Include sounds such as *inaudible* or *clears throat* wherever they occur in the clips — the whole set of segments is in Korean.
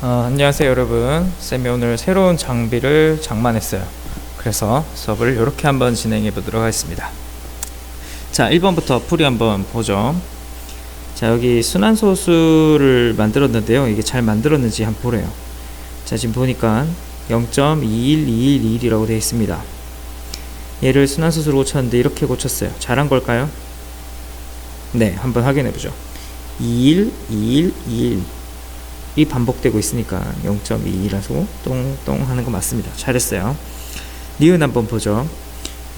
어, 안녕하세요 여러분. 쌤이 오늘 새로운 장비를 장만했어요. 그래서 수업을 이렇게 한번 진행해 보도록 하겠습니다. 자 1번부터 풀이 한번 보죠. 자 여기 순환소수를 만들었는데요. 이게 잘 만들었는지 한번 보래요. 자 지금 보니까 0.21211 이라고 되어 있습니다. 얘를 순환소수로 고쳤는데 이렇게 고쳤어요. 잘한 걸까요? 네 한번 확인해 보죠. 21, 21, 21 이 반복되고 있으니까 0.22라서 똥똥 하는 거 맞습니다. 잘했어요. 니은 한번 보죠.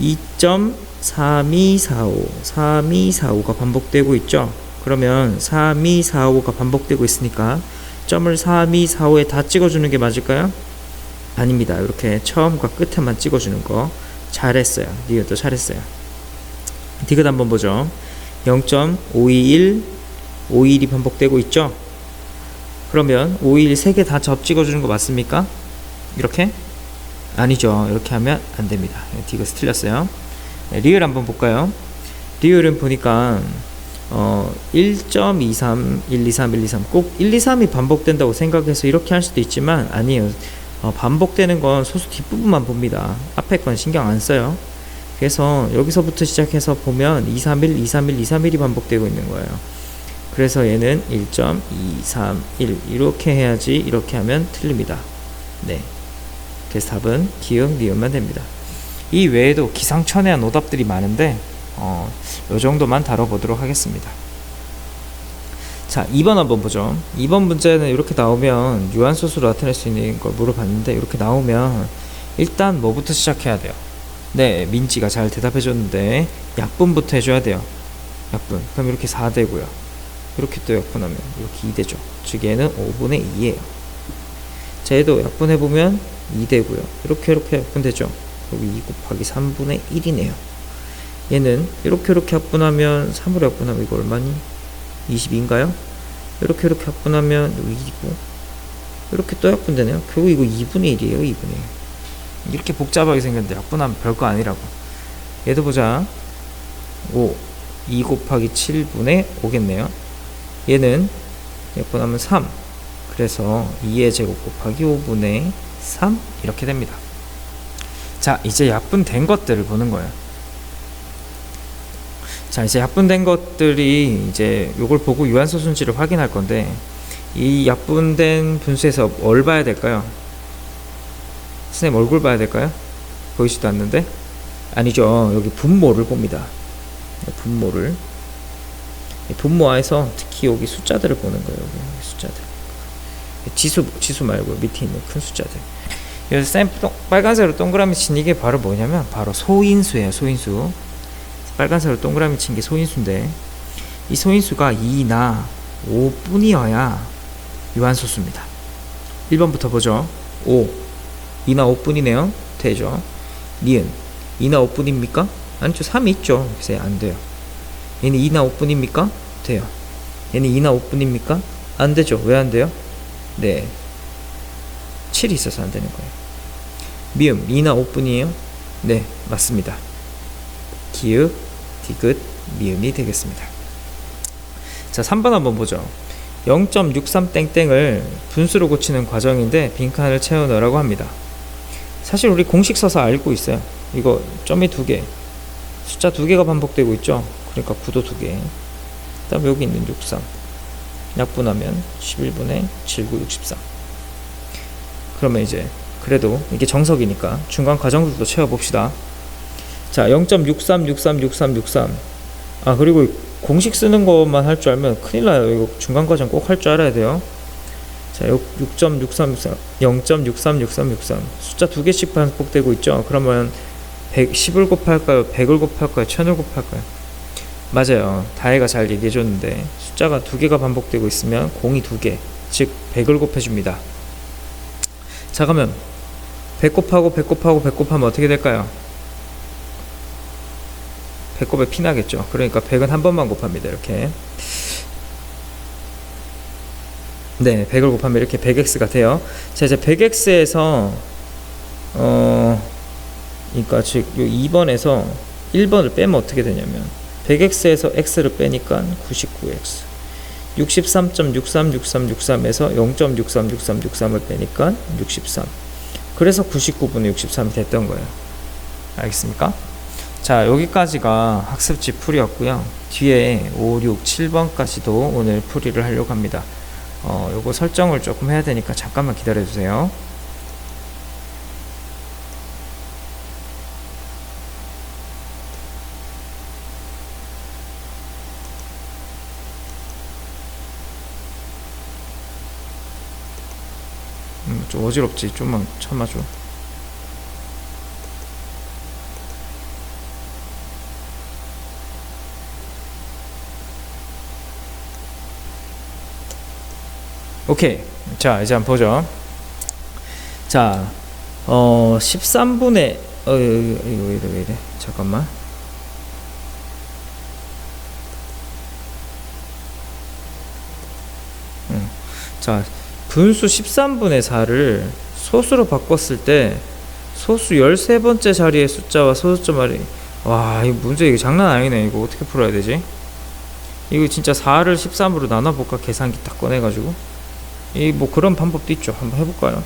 2.3245, 3245가 반복되고 있죠. 그러면 3245가 반복되고 있으니까 점을 3245에 다 찍어주는 게 맞을까요? 아닙니다. 이렇게 처음과 끝에만 찍어주는 거 잘했어요. 니은도 잘했어요. 디귿 한번 보죠. 0.521, 51이 반복되고 있죠. 그러면 5일 3개 다 접 찍어주는 거 맞습니까? 이렇게? 아니죠. 이렇게 하면 안 됩니다. 디귿 틀렸어요. 네, 리을 한번 볼까요? 리을은 보니까 어, 1.23, 1, 2, 3, 1, 2, 3. 꼭 1, 2, 3이 반복된다고 생각해서 이렇게 할 수도 있지만 아니에요. 어, 반복되는 건 소수 뒷부분만 봅니다. 앞에 건 신경 안 써요. 그래서 여기서부터 시작해서 보면 2, 3, 1, 2, 3, 1, 2, 3, 1이 반복되고 있는 거예요. 그래서 얘는 1.231 이렇게 해야지 이렇게 하면 틀립니다. 네. 그래서 답은 기억, 니은만 됩니다. 이 외에도 기상천외한 오답들이 많은데 어, 요 정도만 다뤄보도록 하겠습니다. 자, 2번 한번 보죠. 2번 문제는 이렇게 나오면 유한소수로 나타낼 수 있는 걸 물어봤는데 이렇게 나오면 일단 뭐부터 시작해야 돼요? 네, 민지가 잘 대답해 줬는데 약분부터 해줘야 돼요. 약분. 그럼 이렇게 4되고요. 이렇게 또 약분하면 이렇게 2되죠. 즉 얘는 5분의 2예요. 자, 얘도 약분해보면 2되고요. 이렇게 이렇게 약분되죠. 여기 2 곱하기 3분의 1이네요. 얘는 이렇게 이렇게 약분하면 3으로 약분하면 이거 얼마니? 22인가요? 이렇게 이렇게 약분하면 여기 2고 이렇게 또 약분되네요. 결국 이거 2분의 1이에요. 2분의 1. 이렇게 복잡하게 생겼는데 약분하면 별거 아니라고. 얘도 보자. 5. 2 곱하기 7분의 5겠네요. 얘는 약분하면 3 그래서 2의 제곱 곱하기 5분의 3 이렇게 됩니다. 자 이제 약분된 것들을 보는 거예요. 자 이제 약분된 것들이 이제 요걸 보고 유한소 순지를 확인할 건데 이 약분된 분수에서 뭘 봐야 될까요? 선생님 얼굴 봐야 될까요? 보이지도 않는데? 아니죠. 여기 분모를 봅니다. 분모를 분모에서 특히 여기 숫자들을 보는 거예요. 여기 숫자들. 지수 지수 말고 밑에 있는 큰 숫자들. 그래서 쌤 빨간색으로 동그라미 친 이게 바로 뭐냐면 바로 소인수예요. 소인수. 빨간색으로 동그라미 친 게 소인수인데 이 소인수가 2나 5뿐이어야 유한소수입니다. 1번부터 보죠. 5. 2나 5뿐이네요. 되죠. 니은 2나 5뿐입니까? 아니죠. 3이 있죠. 그래서 안 돼요. 얘는 2나 5분입니까? 돼요. 얘는 2나 5분입니까? 안 되죠. 왜 안 돼요? 네. 7이 있어서 안 되는 거예요. 미음 2나 5분이에요? 네, 맞습니다. 기읍, 디귿, 미음이 되겠습니다. 자, 3번 한번 보죠. 0.63땡땡을 분수로 고치는 과정인데 빈칸을 채워 넣으라고 합니다. 사실 우리 공식 써서 알고 있어요. 이거 점이 두 개, 숫자 두 개가 반복되고 있죠. 그러니까 9도 두 개. 그 다음 여기 있는 63. 약분하면 11분의 79, 63. 그러면 이제 그래도 이게 정석이니까 중간 과정들도 채워봅시다. 자, 0.63, 63, 63, 63. 아, 그리고 공식 쓰는 것만 할 줄 알면 큰일 나요. 이거 중간 과정 꼭 할 줄 알아야 돼요. 자, 6.63, 0.63, 63, 63. 숫자 두 개씩 반복되고 있죠. 그러면 100, 10을 곱할까요? 100을 곱할까요? 1000을 곱할까요? 맞아요. 다혜가 잘 얘기해 줬는데 숫자가 두 개가 반복되고 있으면 공이 두 개, 즉 100을 곱해줍니다. 자 그러면 100 곱하고 100 곱하고 100 곱하면 어떻게 될까요? 100 곱에 피 나겠죠. 그러니까 100은 한 번만 곱합니다. 이렇게. 네, 100을 곱하면 이렇게 100x가 돼요. 자, 이제 100x에서 어 그러니까 즉 2번에서 1번을 빼면 어떻게 되냐면 100x에서 x를 빼니까 99x 63.636363에서 0.636363을 빼니까 63. 그래서 99분의 63이 됐던 거예요. 알겠습니까? 자, 여기까지가 학습지 풀이였고요. 뒤에 5, 6, 7번까지도 오늘 풀이를 하려고 합니다. 어, 요거 설정을 조금 해야 되니까 잠깐만 기다려 주세요. 좀 어지럽지. 좀만 참아줘. 오케이. 자, 이제 한번 보죠. 자, 어, 13분의, 어, 이거, 왜 이래, 왜 이래. 잠깐만. 음. 자, 분수 13분의 4를 소수로 바꿨을 때 소수 13번째 자리의 숫자와 소수점 말이 와, 이 문제 이거 장난 아니네. 이거 어떻게 풀어야 되지? 이거 진짜 4를 13으로 나눠볼까? 계산기 딱 꺼내가지고. 이 뭐 그런 방법도 있죠. 한번 해볼까요?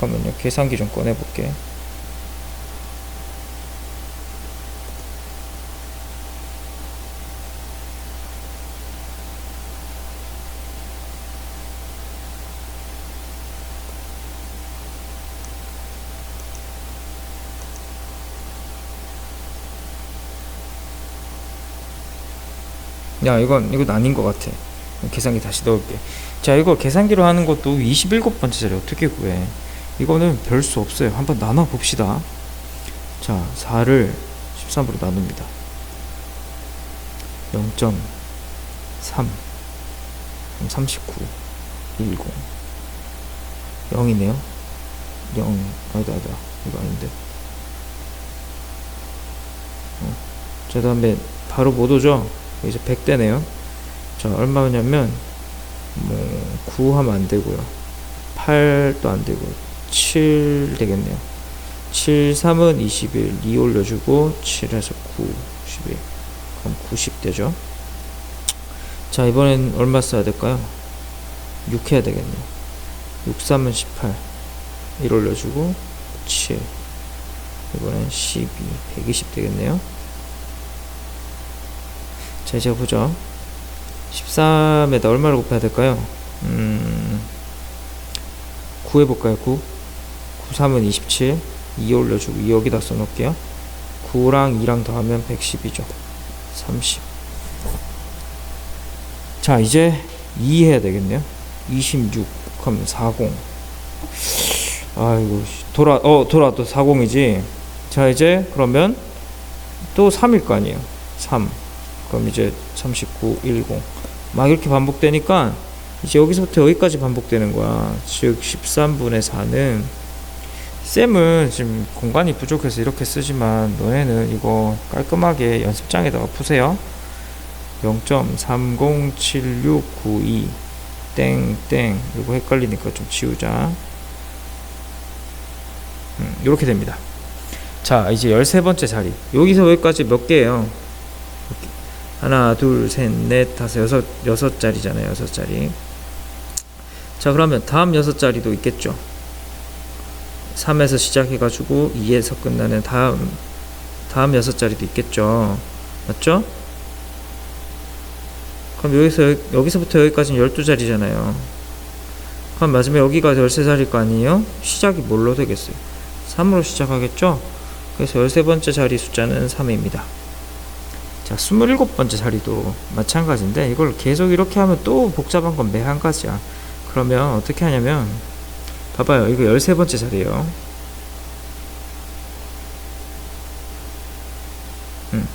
잠깐만요. 계산기 좀 꺼내볼게. 야, 이건 이건 아닌 것 같아. 계산기 다시 넣을게. 자, 이거 계산기로 하는 것도 27번째 자리 어떻게 구해? 이거는 별 수 없어요. 한번 나눠 봅시다. 자, 4를 13으로 나눕니다. 0.3 39 10 0이네요. 0 아니다 아니다 이거 아닌데. 어. 자 다음에 바로 못 오죠. 이제 100대네요. 자 얼마냐면 뭐 9 하면 안 되고요. 8도 안 되고 7 되겠네요. 7, 3은 21, 2 올려주고 7에서 9, 11 그럼 90 되죠. 자 이번엔 얼마 써야 될까요? 6 해야 되겠네요. 6, 3은 18 1 올려주고 7 이번엔 12, 120 되겠네요. 자 이제 보죠. 13에다 얼마를 곱해야 될까요? 음, 9 해볼까요? 9 9, 3은 27 2 올려주고 2 여기다 써놓을게요. 9랑 2랑 더하면 110이죠. 30 자 이제 2 해야 되겠네요. 26 그럼 40 아이고 씨, 돌아 어 돌아 또 40이지. 자 이제 그러면 또 3일 거 아니에요. 3 그럼 이제 39 10 막 이렇게 반복되니까 이제 여기서부터 여기까지 반복되는 거야. 즉 13분의 4는 쌤은 지금 공간이 부족해서 이렇게 쓰지만 너네는 이거 깔끔하게 연습장에다가 푸세요. 0.307692 땡땡. 이거 헷갈리니까 좀 지우자. 음, 이렇게 됩니다. 자 이제 13번째 자리. 여기서 여기까지 몇 개예요 하나 둘 셋 넷 다섯 여섯 여섯 자리잖아요 여섯 자리 자 그러면 다음 여섯 자리도 있겠죠 3에서 시작해가지고 2에서 끝나는 다음 다음 여섯 자리도 있겠죠 맞죠? 그럼 여기서 여기- 여기서부터 여기까지는 12자리잖아요 그럼 마지막에 여기가 13자리일 거 아니에요? 시작이 뭘로 되겠어요? 3으로 시작하겠죠? 그래서 13번째 자리 숫자는 3입니다 자 27번째 자리도 마찬가지인데 이걸 계속 이렇게 하면 또 복잡한 건 매 한 가지야 그러면 어떻게 하냐면 봐봐요. 이거 13번째 자리에요. 음.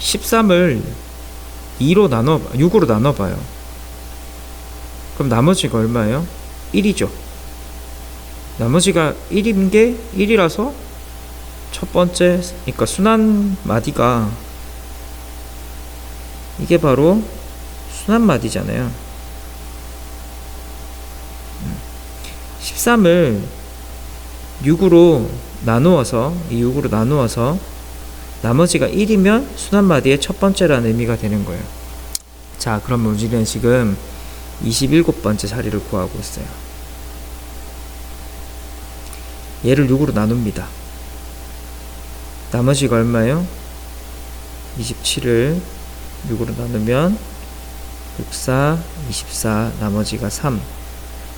13을 2로 나눠 6으로 나눠 봐요. 그럼 나머지가 얼마예요? 1이죠. 나머지가 1인 게 1이라서 첫 번째 그러니까 순환 마디가 이게 바로 순환 마디잖아요. 13을 6으로 나누어서 이 6으로 나누어서 나머지가 1이면 순환 마디의 첫 번째라는 의미가 되는 거예요. 자, 그러면 우리는 지금 27번째 자리를 구하고 있어요. 얘를 6으로 나눕니다. 나머지가 얼마예요? 27을 6으로 나누면 6, 4, 24, 나머지가 3.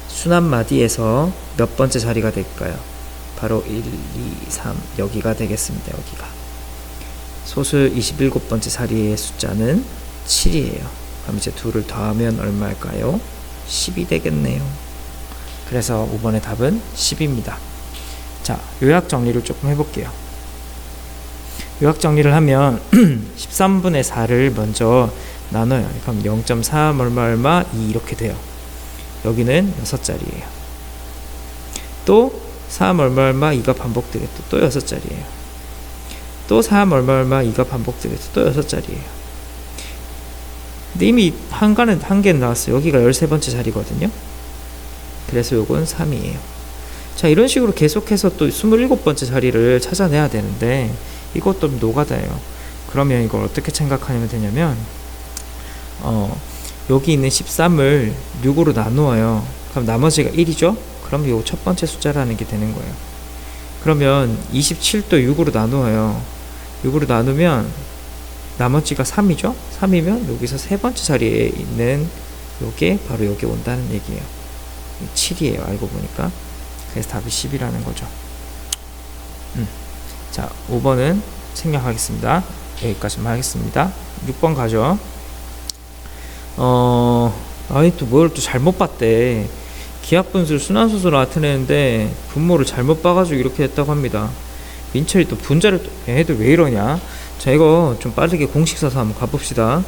순환 마디에서 몇 번째 자리가 될까요? 바로 1, 2, 3. 여기가 되겠습니다. 여기가. 소수 27번째 자리의 숫자는 7이에요. 그럼 이제 둘을 더하면 얼마일까요? 10이 되겠네요. 그래서 5번의 답은 10입니다. 자, 요약 정리를 조금 해볼게요. 요약 정리를 하면 *clears throat* 13분의 4를 먼저 나눠요. 그럼 0.3 얼마 얼마 2 이렇게 돼요. 여기는 6자리예요. 또 3 얼마 얼마 2가 반복되겠죠. 또 6자리예요. 또 3 얼마 얼마 2가 반복되겠죠. 또 6자리예요. 근데 이미 한가는 한 개는 나왔어요. 여기가 13번째 자리거든요. 그래서 요건 3이에요. 자, 이런 식으로 계속해서 또 27번째 자리를 찾아내야 되는데 이것도 노가다예요. 그러면 이걸 어떻게 생각하면 되냐면 어, 여기 있는 13을 6으로 나누어요. 그럼 나머지가 1이죠? 그럼 이거 첫 번째 숫자라는 게 되는 거예요. 그러면 27도 6으로 나누어요. 6으로 나누면 나머지가 3이죠? 3이면 여기서 세 번째 자리에 있는 요게 바로 여기 온다는 얘기예요. 7이에요. 알고 보니까. 그래서 답이 10이라는 거죠. 음. 자, 5번은 생략하겠습니다. 여기까지만 하겠습니다. 6번 가죠. 어, 아이 또 뭘 또 잘못 봤대. 기하분수를 순환수수로 나타내는데 분모를 잘못 봐가지고 이렇게 했다고 합니다. 민철이 또 분자를 또 얘네들 왜 이러냐? 자 이거 좀 빠르게 공식 사서 한번 가봅시다.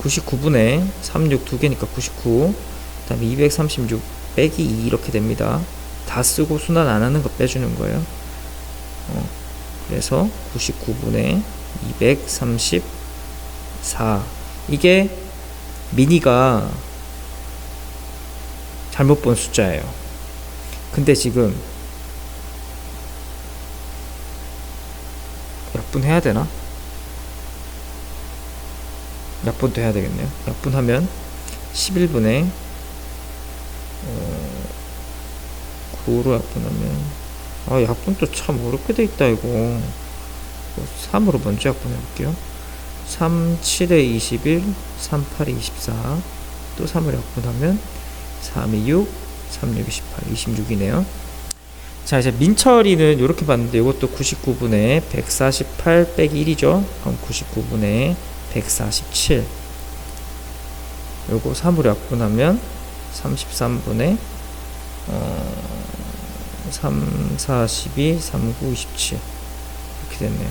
99분의 36 두 개니까 99. 그다음에 236 빼기 2 이렇게 됩니다. 다 쓰고 순환 안 하는 거 빼주는 거예요. 어, 그래서 99분의 234 이게 미니가 잘못 본 숫자예요. 근데 지금 약분 해야 되나? 약분도 해야 되겠네요. 약분하면 11분의 어, 9로 약분하면 아 약분도 참 어렵게 돼 있다 이거 3으로 먼저 약분 해 볼게요. 3, 7에 21, 3, 8에 24. 또 3을 약분하면 3이 6, 3, 6, 28, 26이네요. 자, 이제 민철이는 이렇게 봤는데 이것도 99분의 148 빼기 1이죠. 그럼 99분의 147. 요거 3으로 약분하면 33분의 어, 3, 4, 12, 3, 9, 27 이렇게 됐네요.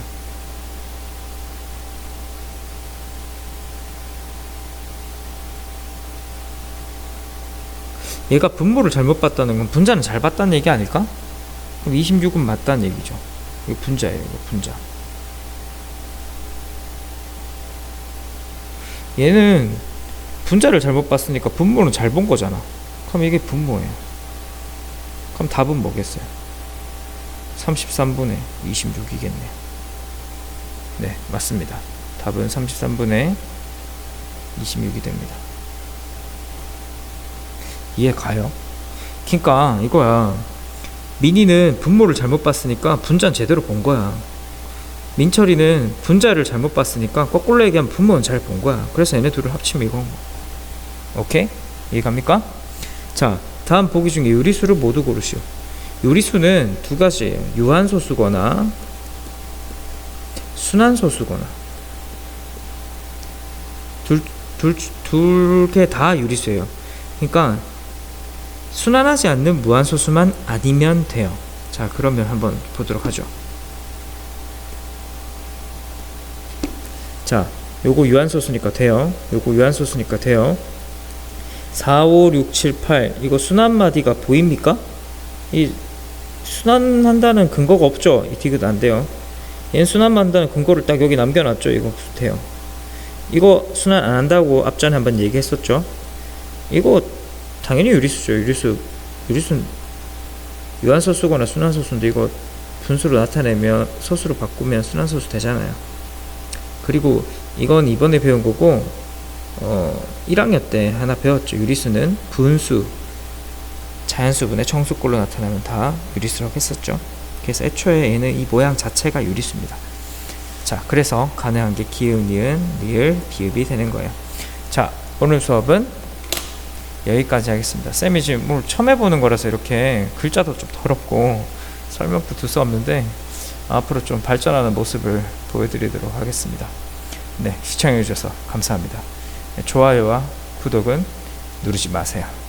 얘가 분모를 잘못 봤다는 건 분자는 잘 봤다는 얘기 아닐까? 그럼 26은 맞다는 얘기죠. 이거 분자예요, 이거 분자. 얘는 분자를 잘못 봤으니까 분모는 잘 본 거잖아. 그럼 이게 분모예요. 그럼 답은 뭐겠어요? 33분의 26이겠네. 네, 맞습니다. 답은 33분의 26이 됩니다. 이해 가요? 그니까 이거야. 민이는 분모를 잘못 봤으니까 분자는 제대로 본 거야. 민철이는 분자를 잘못 봤으니까 거꾸로 얘기하면 분모는 잘 본 거야. 그래서 얘네 둘을 합치면 이건 거. 오케이? 이해 갑니까? 자, 다음 보기 중에 유리수를 모두 고르시오. 유리수는 두 가지예요. 유한소수거나 순환소수거나 둘둘둘개 다 유리수예요. 그러니까 순환하지 않는 무한소수만 아니면 돼요. 자, 그러면 한번 보도록 하죠. 자, 요거 유한소수니까 돼요. 요거 유한소수니까 돼요. 4, 5, 6, 7, 8 이거 순환 마디가 보입니까? 이 순환한다는 근거가 없죠. 이 디귿 안 돼요. 얘는 순환한다는 근거를 딱 여기 남겨놨죠. 이거 돼요. 이거 순환 안 한다고 앞전에 한번 얘기했었죠. 이거 당연히 유리수죠. 유리수 유리수 유한소수거나 순환소수인데 이거 분수로 나타내면 소수로 바꾸면 순환소수 되잖아요. 그리고 이건 이번에 배운 거고 어 1학년 때 하나 배웠죠. 유리수는 분수, 자연수분의 정수꼴로 나타나면 다 유리수라고 했었죠. 그래서 애초에 얘는 이 모양 자체가 유리수입니다. 자, 그래서 가능한 게 기은, 니은, 리을, 비읍이 되는 거예요. 자, 오늘 수업은 여기까지 하겠습니다. 쌤이 지금 뭘 처음 해보는 거라서 이렇게 글자도 좀 더럽고 설명도 두 수 없는데 앞으로 좀 발전하는 모습을 보여드리도록 하겠습니다. 네, 시청해주셔서 감사합니다. 네, 좋아요와 구독은 누르지 마세요.